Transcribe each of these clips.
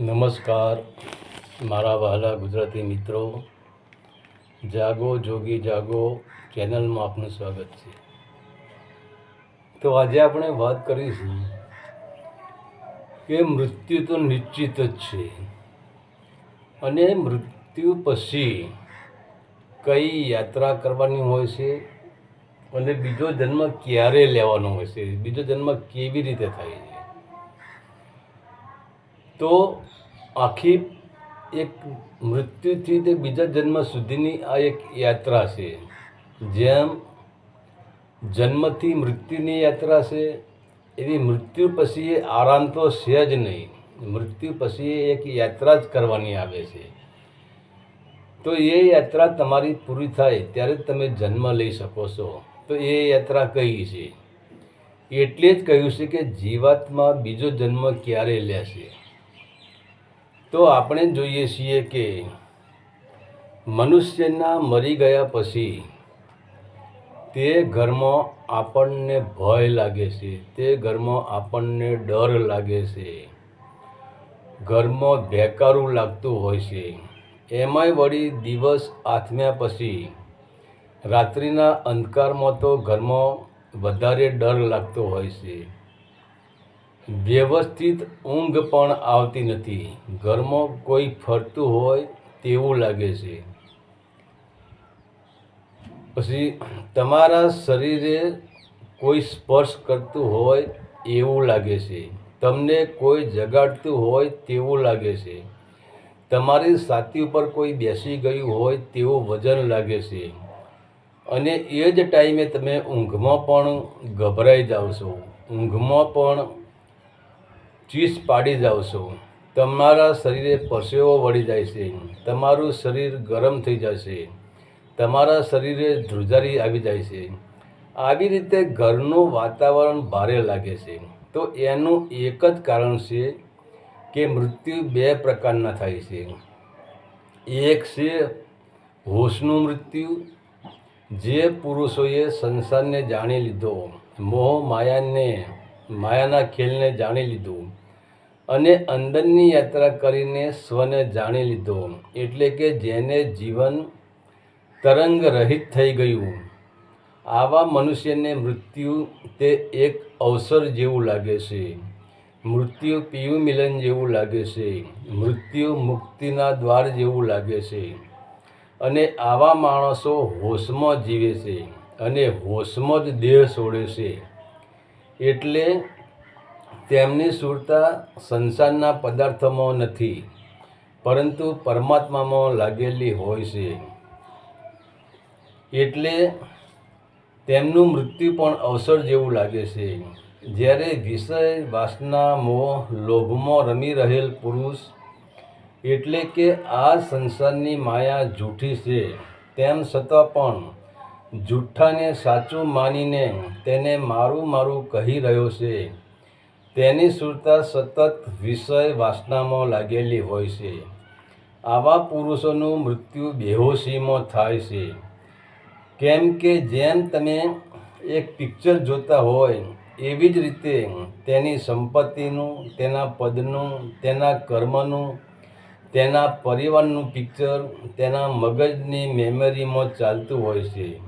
નમસ્કાર, મારા વહાલા ગુજરાતી મિત્રો. જાગો, જોગી જાગો, ચેનલમાં આપનું સ્વાગત છે. તો આજે આપણે વાત કરીશું કે મૃત્યુ તો નિશ્ચિત જ છે અને મૃત્યુ પછી કઈ યાત્રા કરવાની હોય છે અને બીજો જન્મ ક્યારે લેવાનો હોય છે? બીજો જન્મ કેવી રીતે થાય છે? તો આખી એક મૃત્યુથી તે બીજા જન્મ સુધીની આ એક યાત્રા છે. જેમ જન્મથી મૃત્યુની યાત્રા છે, એવી મૃત્યુ પછી એ આરામ તો છે જ નહીં. મૃત્યુ પછી એ એક યાત્રા જ કરવાની આવે છે. તો એ યાત્રા તમારી પૂરી થાય ત્યારે તમે જન્મ લઈ શકો છો. તો એ યાત્રા કઈ છે? એટલે જ કહ્યું છે કે જીવાત્મા બીજો જન્મ ક્યારે લેશે? તો આપણે જોઈએ છીએ કે મનુષ્યના મરી ગયા પછી તે ઘરમાં આપણને ભય લાગે છે, તે ઘરમાં આપણને ડર લાગે છે, ઘરમાં ભેકારું લાગતું હોય છે. એમાંય વળી દિવસ આથમ્યા પછી રાત્રિના અંધકારમાં તો ઘરમાં વધારે ડર લાગતો હોય છે. વ્યવસ્થિત ઊંઘ પણ આવતી નથી. ઘરમાં કોઈ ફરતું હોય તેવું લાગે છે. પછી તમારા શરીરે કોઈ સ્પર્શ કરતું હોય એવું લાગે છે. તમને કોઈ જગાડતું હોય તેવું લાગે છે. તમારી છાતી ઉપર કોઈ બેસી ગયું હોય તેવું વજન લાગે છે. અને એ જ ટાઈમે તમે ઊંઘમાં પણ ગભરાઈ જાઓ છો. ઊંઘમાં પણ ચીસ પાડી જાઓ છો. તમારા શરીરે પરસેવો વળી જાય છે. તમારું શરીર ગરમ થઈ જશે. તમારા શરીરે ધ્રુજારી આવી જાય છે. આવી રીતે ઘરનું વાતાવરણ ભારે લાગે છે. તો એનું એક જ કારણ છે કે મૃત્યુ બે પ્રકારના થાય છે. એક છે હોશનું મૃત્યુ. જે પુરુષોએ સંસારને જાણી લીધો. મોહ માયાને, માયાના ખેલને જાણી લીધું. અને અંદરની યાત્રા કરીને સ્વને જાણી લીધો, એટલે કે જેને જીવન તરંગ રહિત થઈ ગયું. આવા મનુષ્યને મૃત્યુ તે એક અવસર જેવું લાગે છે. મૃત્યુ પીયું મિલન જેવું લાગે છે. મૃત્યુ મુક્તિના દ્વાર જેવું લાગે છે. અને આવા માણસો હોશમાં જીવે છે અને હોશમાં જ દેહ છોડે છે. એટલે તેમની સુરતા સંસારના પદાર્થોમાં નથી, પરંતુ પરમાત્મામાં લાગેલી હોય છે. એટલે તેમનું મૃત્યુ પણ અવસર જેવું લાગે છે. જ્યારે વિષય, વાસના, મોહ, લોભમાં રમી રહેલ પુરુષ એટલે કે આ સંસારની માયા જૂઠી છે, તેમ છતાં પણ જૂઠાને સાચું માનીને તેને મારું મારું કહી રહ્યો છે. તેની સુરતા સતત વિષય વાસનામાં લાગેલી હોય છે. આવા પુરુષોનું મૃત્યુ બેહોશીમાં થાય છે. કેમ કે જેમ તમે એક પિક્ચર જોતા હોય, એવી જ રીતે તેની સંપત્તિનું, તેના પદનું, તેના કર્મનું, તેના પરિવારનું પિક્ચર, તેના મગજની મેમરીમાં ચાલતું હોય છે.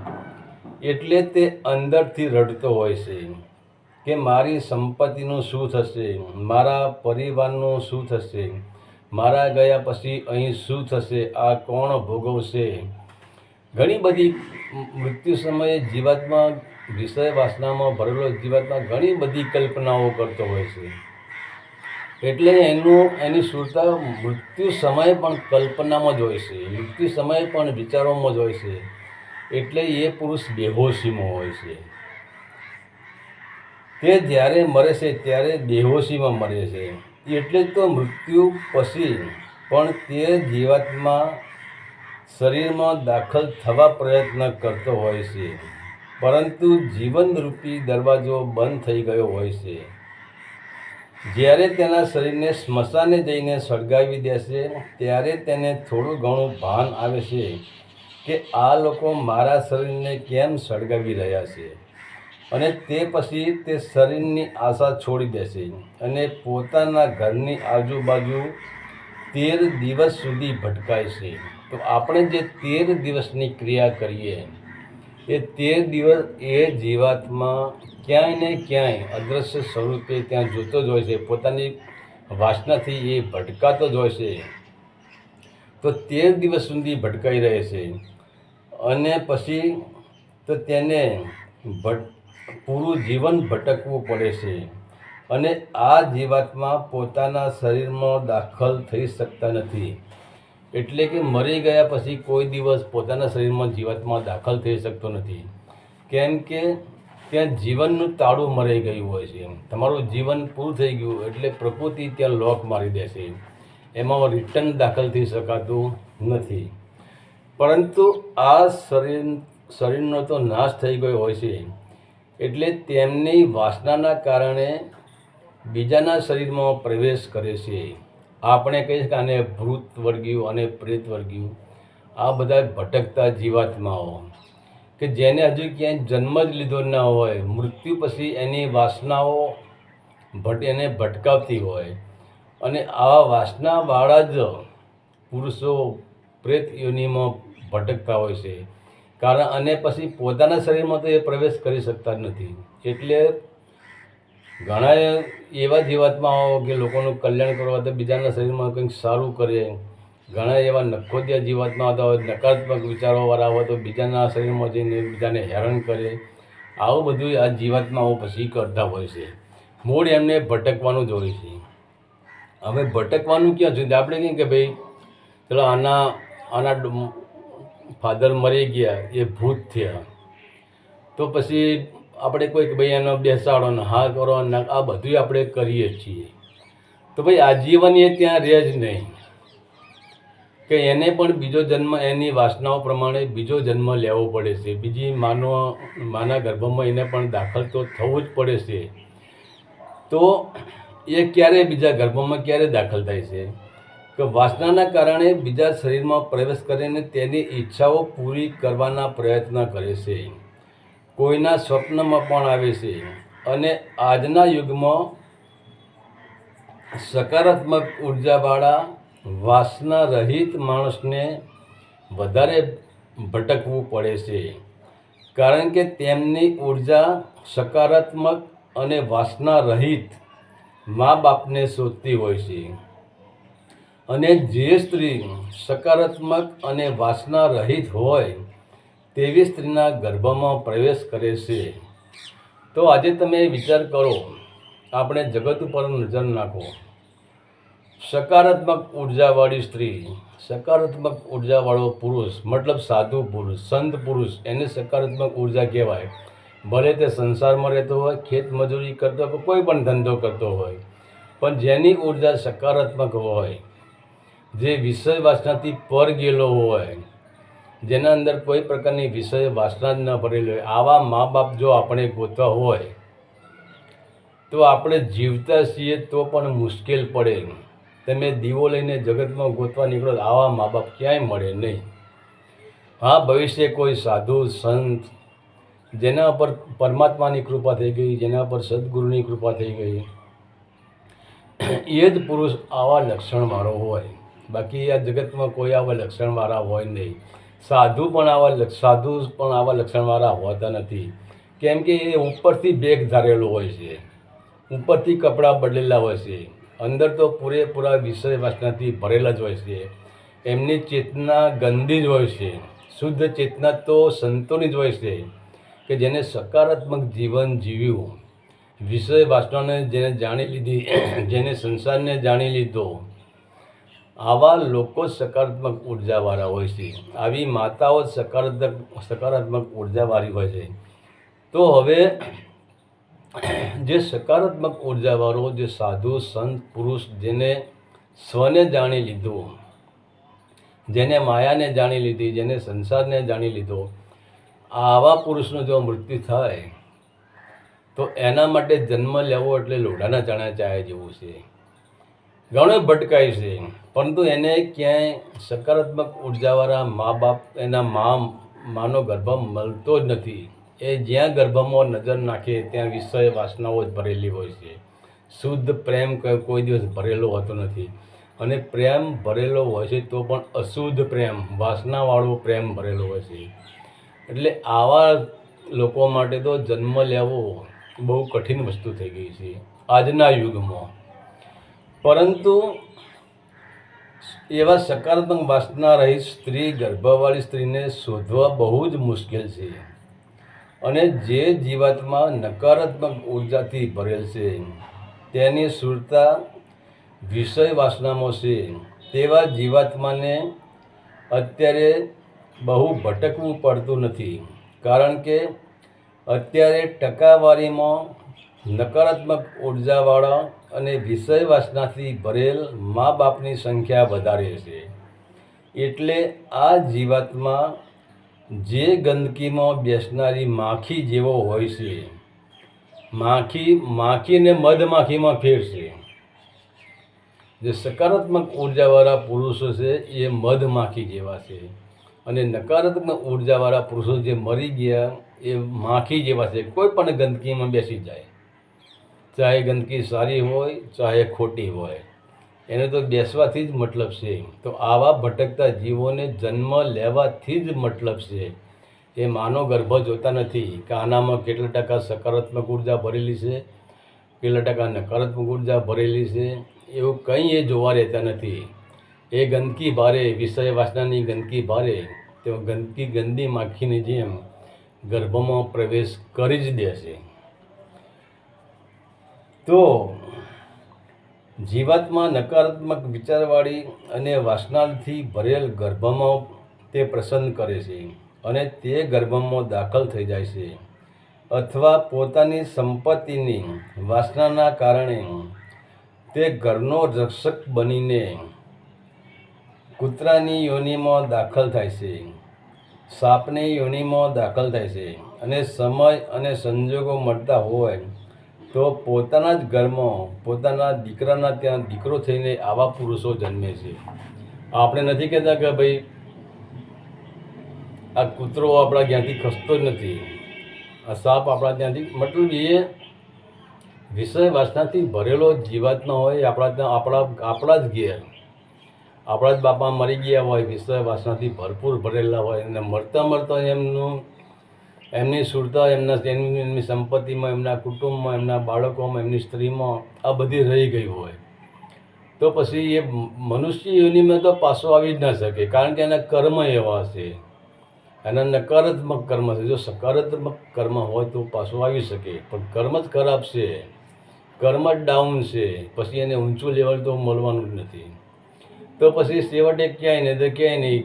એટલે તે અંદરથી રડતો હોય છે. કે મારી સંપત્તિનું શું થશે? મારા પરિવારનું શું થશે? મારા ગયા પછી અહીં શું થશે? આ કોણ ભોગવશે? ઘણી બધી મૃત્યુ સમયે જીવાત્મા વિષય વાસનામાં ભરેલો જીવાત્મા ઘણી બધી કલ્પનાઓ કરતો હોય છે. એટલે એનું, એની સુરતા મૃત્યુ સમયે પણ કલ્પનામાં જ હોય છે. મૃત્યુ સમયે પણ વિચારોમાં જ હોય છે. એટલે એ પુરુષ બેહોશીમાં હોય છે. તે જ્યારે મરે છે, ત્યારે બેહોશીમાં મરે છે. એટલે તો મૃત્યુ પછી પણ તે જીવાત્મા શરીરમાં દાખલ થવા પ્રયત્ન કરતો હોય છે. પરંતુ જીવનરૂપી દરવાજો બંધ થઈ ગયો હોય છે. જ્યારે તેના શરીરને સ્મશાને જઈને સળગાવી દેશે, ત્યારે તેને થોડું ઘણું ભાન આવે છે કે આ લોકો મારા શરીરને કેમ સળગાવી રહ્યા છે? અને તે પછી તે શરીરની આશા છોડી દેશે અને પોતાના ઘરની આજુબાજુ તેર દિવસ સુધી ભટકાય છે તો આપણે જે તેર દિવસની ક્રિયા કરીએ, એ તેર દિવસ એ જીવાતમાં ક્યાંય ને ક્યાંય અદૃશ્ય સ્વરૂપે ત્યાં જોતો જ હોય છે. પોતાની વાસનાથી એ ભટકાતો જ હોય છે. તો તેર દિવસ સુધી ભટકાઈ રહે છે. અને પછી તો તેને ભટ પૂરું જીવન ભટકવું પડે છે. અને આ જીવાતમાં પોતાના શરીરમાં દાખલ થઈ શકતા નથી. એટલે કે મરી ગયા પછી કોઈ દિવસ પોતાના શરીરમાં જીવાતમાં દાખલ થઈ શકતો નથી. કેમ કે ત્યાં જીવનનું તાળું મરાઈ ગયું હોય છે. તમારું જીવન પૂરું થઈ ગયું એટલે પ્રકૃતિ ત્યાં લોક મારી દેશે એમાં રિટર્ન દાખલ થઈ શકાતું નથી. પરંતુ આ શરીર, શરીરનો તો નાશ થઈ ગયો હોય છે. એટલે તેમની વાસનાના કારણે બીજાના શરીરમાં પ્રવેશ કરે છે. આપણે કહીએ કે આને ભૂત વર્ગ્યું અને પ્રેત વર્ગ્યું આ બધા ભટકતા જીવાત્માઓ, કે જેને હજુ ક્યાંય જન્મ જ લીધો ના હોય, મૃત્યુ પછી એની વાસનાઓ ભટ, એને ભટકાવતી હોય. અને આવા વાસનાવાળા જ પુરુષો પ્રેત યોનિમાં ભટકતા હોય છે. કારણ અને પછી પોતાના શરીરમાં તો એ પ્રવેશ કરી શકતા જ નથી. એટલે ઘણા એવા જીવાત્માઓ કે લોકોનું કલ્યાણ કરવા તો બીજાના શરીરમાં કંઈક સારું કરે. ઘણા એવા નખોદિયા જીવાત્મા હતા હોય નકારાત્મક વિચારોવાળા હોય તો બીજાના શરીરમાં જઈને બીજાને હેરાન કરે. આવું બધું આ જીવાત્માઓ પછી કરતા હોય છે. મૂળ એમને ભટકવાનું જ હોય છે. હવે ભટકવાનું ક્યાં છે આપણે કહીએ કે ભાઈ, ચલો આના આના ફાધર મરી ગયા, એ ભૂત થયા. તો પછી આપણે કોઈક ભાઈ એનો બેસાડો ને હા કરો ને આ બધું આપણે કરીએ છીએ. તો ભાઈ આજીવન એ ત્યાં રહે જ નહીં. કે એને પણ બીજો જન્મ, એની વાસનાઓ પ્રમાણે બીજો જન્મ લેવો પડે છે. બીજી માનો, માના ગર્ભમાં એને પણ દાખલ તો થવું જ પડે છે. તો એ ક્યારે બીજા ગર્ભમાં ક્યારે દાખલ થાય છે? કે વાસનાના કારણે બીજા શરીરમાં પ્રવેશ કરીને તેની ઈચ્છાઓ પૂરી કરવાના પ્રયત્ન કરે છે. કોઈના સ્વપ્નમાં પણ આવે છે. અને આજના યુગમાં સકારાત્મક ઉર્જાવાળા વાસના રહિત માણસને વધારે ભટકવું પડે છે. કારણ કે તેમની ઊર્જા સકારાત્મક અને વાસના રહિત મા બાપને શોધતી હોય છે. અને જે સ્ત્રી સકારાત્મક અને વાસના રહિત હોય, તેવી સ્ત્રીના ગર્ભમાં પ્રવેશ કરે છે. તો આજે તમે વિચાર કરો, આપણે જગત ઉપર નજર નાખો. સકારાત્મક ઉર્જાવાળી સ્ત્રી, સકારાત્મક ઉર્જાવાળો પુરુષ, મતલબ સાધુ પુરુષ, સંત પુરુષ, એને સકારાત્મક ઊર્જા કહેવાય. ભલે તે સંસારમાં રહેતો હોય, ખેત મજૂરી કરતો હોય, કોઈ પણ ધંધો કરતો હોય, પણ જેની ઊર્જા સકારાત્મક હોય જે વિષય વાસનાથી પર ગયેલો હોય, જેના અંદર કોઈ પ્રકારની વિષય વાસના જ ન ભરેલી હોય. આવા મા બાપ જો આપણે ગોતવા હોય, તો આપણે જીવતા છીએ તો પણ મુશ્કેલ પડે. તમે દીવો લઈને જગતમાં ગોતવા નીકળો આવા મા બાપ ક્યાંય મળે નહીં. હા, ભવિષ્ય કોઈ સાધુ, સંત, જેના પર પરમાત્માની કૃપા થઈ ગઈ, જેના પર સદગુરુની કૃપા થઈ ગઈ, એ જ પુરુષ આવા લક્ષણવાળો હોય. બાકી આ જગતમાં કોઈ આવા લક્ષણવાળા હોય નહીં. સાધુ પણ આવા સાધુ પણ આવા લક્ષણવાળા હોતા નથી. કેમ કે એ ઉપરથી બેગ ધારેલો હોય છે. ઉપરથી કપડાં બદલેલા હોય છે. અંદર તો પૂરેપૂરા વિષય વાસનાથી ભરેલા જ હોય છે. એમની ચેતના ગંદી જ હોય છે. શુદ્ધ ચેતના તો સંતોની જ હોય છે કે જેને સકારાત્મક જીવન જીવ્યું. વિષય વાસનાને જેને જાણી લીધી, જેને સંસારને જાણી લીધો આવા લોકો સકારાત્મક ઉર્જાવાળા હોય છે. આવી માતાઓ સકારાત્મક સકારાત્મક ઉર્જાવાળી હોય છે. તો હવે જે સકારાત્મક ઉર્જાવાળો, જે સાધુ, સંત, પુરુષ જેને સ્વને જાણી લીધું, જેને માયાને જાણી લીધી, જેને સંસારને જાણી લીધો, આવા પુરુષનું જો મૃત્યુ થાય, તો એના માટે જન્મ લેવો એટલે લોઢાના ચણા ચાયા જેવું છે. ઘણો ભટકાય છે. પરંતુ એને ક્યાંય સકારાત્મક ઉર્જાવાળા મા બાપ, એના મા, માનો ગર્ભ મળતો જ નથી. એ જ્યાં ગર્ભમાં નજર નાખે ત્યાં વિષય વાસનાઓ જ ભરેલી હોય છે. શુદ્ધ પ્રેમ કોઈ દિવસ ભરેલો હોતો નથી. અને પ્રેમ ભરેલો હોય છે તો પણ અશુદ્ધ પ્રેમ, વાસનાવાળો પ્રેમ ભરેલો હોય છે. એટલે આવા લોકો માટે તો જન્મ લેવો બહુ કઠિન વસ્તુ થઈ ગઈ છે. આજના યુગમાં પરંતુ એવા સકારાત્મક વાસના રહી સ્ત્રી ગર્ભવાળી સ્ત્રીને શોધવા બહુ જ મુશ્કેલ છે. અને જે જીવાતમાં નકારાત્મક ઉર્જાથી ભરેલ છે, તેની સુરતા વિષય વાસનામાં છે. તેવા જીવાત્માને અત્યારે બહુ ભટકવું પડતું નથી, કારણ કે અત્યારે ટકાવારીમાં નકારાત્મક ઉર્જાવાળા અને વિષય વાસનાથી ભરેલ મા બાપની સંખ્યા વધારે છે. એટલે આ જીવાતમાં જે ગંદકીમાં બેસનારી માખી જેવો હોય છે. માખી, માખીને મધમાખીમાં ફેરશે. જે સકારાત્મક ઉર્જાવાળા પુરુષો છે, એ મધમાખી જેવા છે. અને નકારાત્મક ઉર્જાવાળા પુરુષો જે મરી ગયા, એ માખી જેવા છે. કોઈ પણ ગંદકીમાં બેસી જાય. ચાહે ગંદકી સારી હોય, ચાહે ખોટી હોય. એને તો બેસવાથી જ મતલબ છે. તો આવા ભટકતા જીવોને જન્મ લેવાથી જ મતલબ છે. એ માનો ગર્ભ જોતા નથી. કે આનામાં કેટલા ટકા સકારાત્મક ઊર્જા ભરેલી છે? કેટલા ટકા નકારાત્મક ઊર્જા ભરેલી છે? એવું કંઈ એ જોવા રહેતા નથી. એ ગંદકી ભારે, વિષય વાસનાની ગંદકી ભારે. તેઓ ગંદકી ગંદી માખીની જેમ ગર્ભમાં પ્રવેશ કરી જ દેશે તો જીવાતમાં નકારાત્મક વિચારવાળી અને વાસનાથી ભરેલ ગર્ભમાં તે પ્રસન્ન કરે છે અને તે ગર્ભમાં દાખલ થઈ જાય છે. અથવા પોતાની સંપત્તિની વાસનાના કારણે તે ઘરનો રક્ષક બનીને કૂતરાની યોનિમાં દાખલ થાય છે, સાપની યોનિમાં દાખલ થાય છે અને સમય અને સંજોગો મળતા હોય તો પોતાના જ ઘરમાં, પોતાના દીકરાના ત્યાં દીકરો થઈને આવા પુરુષો જન્મે છે. આપણે નથી કહેતા કે ભાઈ, આ કૂતરો આપણા ત્યાંથી ખસતો જ નથી. આ સાપ આપણા ત્યાંથી, મતલબ એ વિષય વાસનાથી ભરેલો જીવાતનો હોય, આપણા ત્યાં, આપણા આપણા જ ઘેર. આપણા જ બાપા મરી ગયા હોય, વિષય વાસનાથી ભરપૂર ભરેલા હોય અને મરતા મરતા એમનું એમની સુરતા, એમના એમની સંપત્તિમાં, એમના કુટુંબમાં, એમના બાળકોમાં, એમની સ્ત્રીમાં આ બધી રહી ગઈ હોય. તો પછી એ મનુષ્ય યોનિમાં તો પાછો આવી જ ના શકે, કારણ કે એના કર્મ એવા છે. એના નકારાત્મક કર્મ છે. જો સકારાત્મક કર્મ હોય તો પાછો આવી શકે, પણ કર્મ જ ખરાબ છે. કર્મ જ ડાઉન છે. પછી એને ઊંચું લેવલ તો મળવાનું જ નથી. તો પછી છેવટે ક્યાંય નહીં તો ક્યાંય નહીં.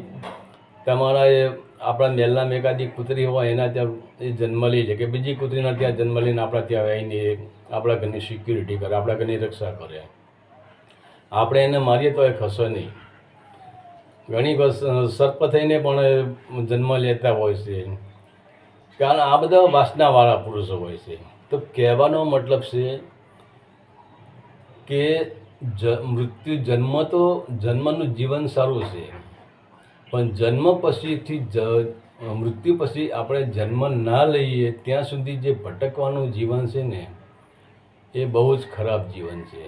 તમારા એ આપણા મહેલના એકાદી કૂતરી હોય, એના ત્યાં એ જન્મ લે છે કે બીજી કૂતરીના ત્યાં જન્મ લઈને આપણા ત્યાં આવીને આપણા ઘરની સિક્યુરિટી કરે, આપણા ઘરની રક્ષા કરે. આપણે એને મારીએ તો એ ખસે નહીં. ઘણી સર્પ થઈને પણ જન્મ લેતા હોય છે. કારણ આ બધા વાસનાવાળા પુરુષો હોય છે. તો કહેવાનો મતલબ છે કે જ, મૃત્યુ જન્મ તો જન્મનું જીવન સારું છે. પણ જન્મ પછીથી જ મૃત્યુ પછી આપણે જન્મ ના લઈએ ત્યાં સુધી જે ભટકવાનું જીવન છે ને, એ બહુ જ ખરાબ જીવન છે.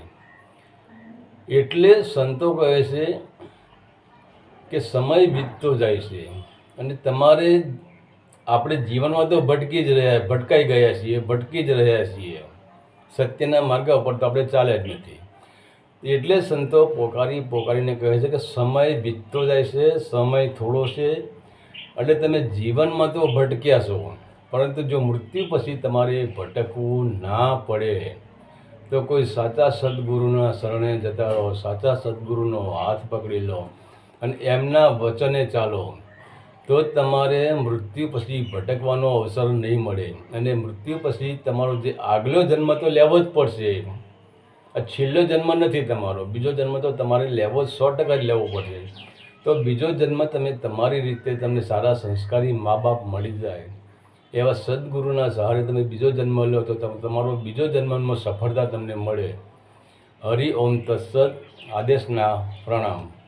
એટલે સંતો કહે છે કે સમય વીતતો જાય છે અને તમારે આપણે જીવનમાં તો ભટકી જ રહ્યા, ભટકાઈ ગયા છીએ, ભટકી જ રહ્યા છીએ. સત્યના માર્ગ ઉપર તો આપણે ચાલે જ નથી. એટલે સંતો પોકારી પોકારીને કહે છે કે સમય વીતતો જાય છે, સમય થોડો છે. એટલે તમે જીવનમાં તો ભટક્યા છો, પરંતુ જો મૃત્યુ પછી તમારે ભટકવું ના પડે, તો કોઈ સાચા સદગુરુના શરણે જતા રહો, સાચા સદગુરુનો હાથ પકડી લો અને એમના વચને ચાલો. તો તમારે મૃત્યુ પછી ભટકવાનો અવસર નહીં મળે અને મૃત્યુ પછી તમારો જે આગલો જન્મ તો લેવો જ પડશે. આ છેલ્લો જન્મ નથી તમારો. બીજો જન્મ તો તમારે લેવો સો ટકા જ લેવો પડશે. તો બીજો જન્મ તમે તમારી રીતે તમને સારા સંસ્કારી મા બાપ મળી જાય. એવા સદગુરુના સહારે તમે બીજો જન્મ લો, તો તમ- તમારો બીજો જન્મમાં સફળતા તમને મળે. હરિ ઓમ તત્સદ આદેશના પ્રણામ.